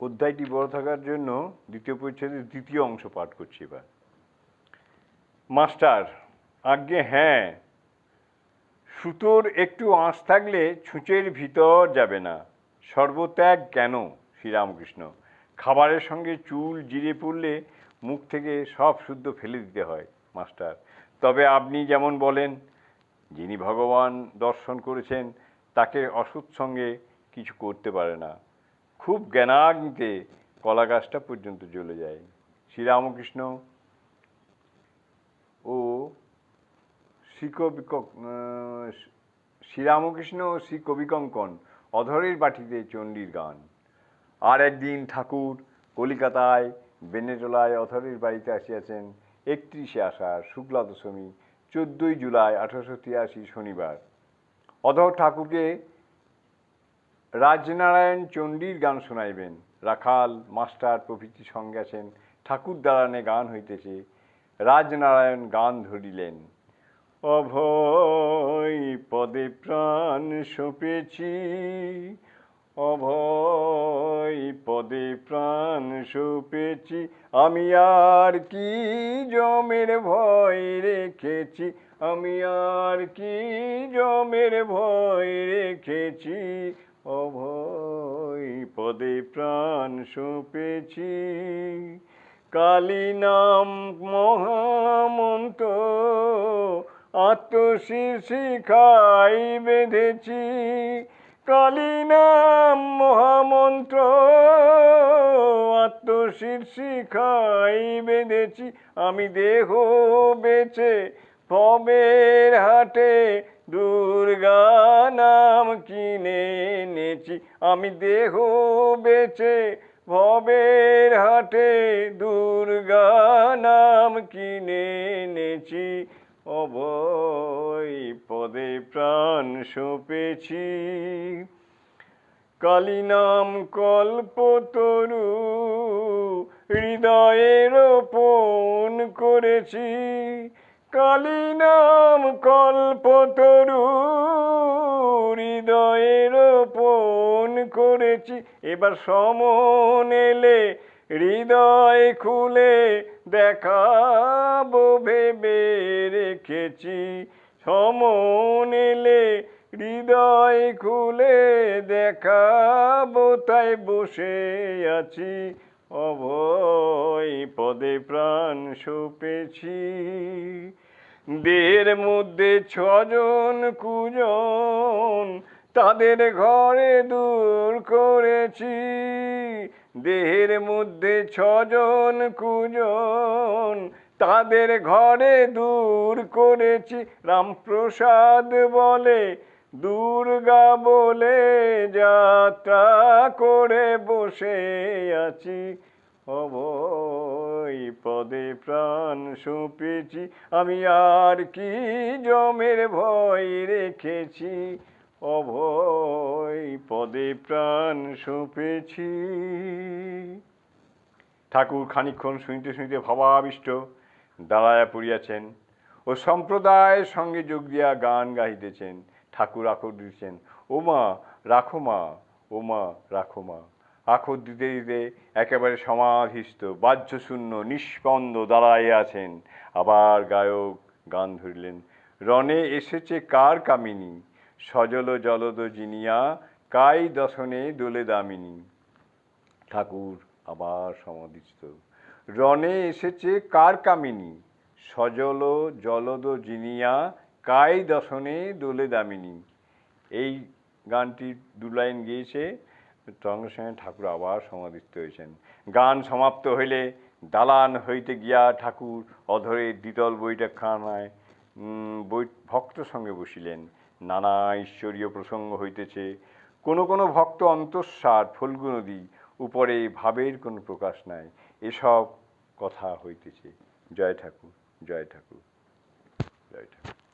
অধ্যায়টি বড় থাকার জন্য দ্বিতীয় পরিচ্ছেদের দ্বিতীয় অংশ পাঠ করছি এবার। মাস্টার, আজ্ঞে হ্যাঁ সুতোর একটু আঁশ থাকলে ছুঁচের ভিতর যাবে না। সর্বত্যাগ কেন, শ্রীরামকৃষ্ণ? খাবারের সঙ্গে চুল জিরে পড়লে মুখ থেকে সব শুদ্ধ ফেলে দিতে হয়, মাস্টার। তবে আপনি যেমন বলেন, যিনি ভগবান দর্শন করেছেন, তাকে অসৎ সঙ্গে কিছু করতে পারে না। খুব জ্ঞানাগ্নিতে কলা গাছটা পর্যন্ত জ্বলে যায়। শ্রীরামকৃষ্ণ ও শ্রীকবিক শ্রীরামকৃষ্ণ ও শ্রী কবিকঙ্কন অধরের বাটিতে চণ্ডীর গান। আর একদিন ঠাকুর কলিকাতায় বেনেটোলায় অধরের বাড়িতে আসিয়াছেন একত্রিশে আষাঢ় শুক্লা দশমী চোদ্দই জুলাই আঠারোশো তিরাশি শনিবার। অধর ঠাকুরকে রাজনারায়ণ চণ্ডীর গান শোনাইবেন। রাখাল, মাস্টার প্রভৃতি সঙ্গে আছেন, ঠাকুর দালানে গান হইতেছে, রাজনারায়ণ গান ধরিলেন। অভয় পদে প্রাণ সপেছি, অভয় পদে প্রাণ সপেছি, আমি আর কি জমের ভয় রেখেছি, আমি আর কি জমের ভয় রেখেছি অভয় পদে প্রাণ সপেছি। কালী নাম মহামন্ত্র আত্মশিখাই বেঁধেছি। কালী নাম মহামন্ত্র আত্মশিখাই বেঁধেছি। আমি দেহ বেচে ভবের হাটে দুর্গা নাম কিনে এনেছি। আমি দেহ বেচে ভবের হাটে দুর্গা নাম কিনে এনেছি। অভয় পদে প্রাণ সপেছি। কালী নাম কল্পতরু হৃদয়ের রোপণ করেছি। কালী নাম কল্পতরু হৃদয়ে রোপণ করেছি। এবার সমন এলে, হৃদয় খুলে দেখাবো, ভেবে রেখেছি। সমন এলে, হৃদয় খুলে দেখাবো, তাই বসে আছি। অভয় পদে প্রাণ সপেছি। দেহের মধ্যে ছজন কুজন তাদের ঘরে দূর করেছি। দেহের মধ্যে ছজন কুজন তাদের ঘরে দূর করেছি। রামপ্রসাদ বলে, দুর্গা বলে যাত্রা করে বসে আছি। অভয় পদে প্রাণ সপেছি। আমি আর কি জমের ভয় রেখেছি? অভয় পদে প্রাণ সপেছি। ঠাকুর খানিক্ষণ শুনিতে শুনিতে ভাবাবিষ্ট দাঁড়ায়া পড়িয়াছেন ও সম্প্রদায়ের সঙ্গে যোগ দিয়া গান গাইতেছেন ঠাকুর আখর দিচ্ছেন ও মা রাখো মা ও মা রাখো মা। আখর দিতে দিতে একেবারে সমাধিস্থ, বাহ্যশূন্য, নিষ্পন্দ দাঁড়াইয়া আছেন। আবার গায়ক গান ধরিলেন, রণে এসেছে কার কামিনী? সজল জলদ জিনিয়া, কাই দশনে দোলে দামিনী? ঠাকুর আবার সমাধিস্থ, রণে এসেছে কার কামিনী? সজল জলদ জিনিয়া, কাই দশনে দোলে দামিনী? এই গানটি দু লাইন গিয়েছে সঙ্গে ঠাকুর আবার সমাধিস্থ হয়েছেন। গান সমাপ্ত হইলে দালান হইতে গিয়া ঠাকুর অধরে দ্বিতল বৈঠকখানায় উম, বৈ ভক্ত সঙ্গে বসিলেন। নানা ঈশ্বরীয় প্রসঙ্গ হইতেছে। কোনো কোনো ভক্ত অন্তঃসার ফল্গু নদী উপরে ভাবের কোনো প্রকাশ নাই। এসব কথা হইতেছে। জয় ঠাকুর জয় ঠাকুর জয় ঠাকুর।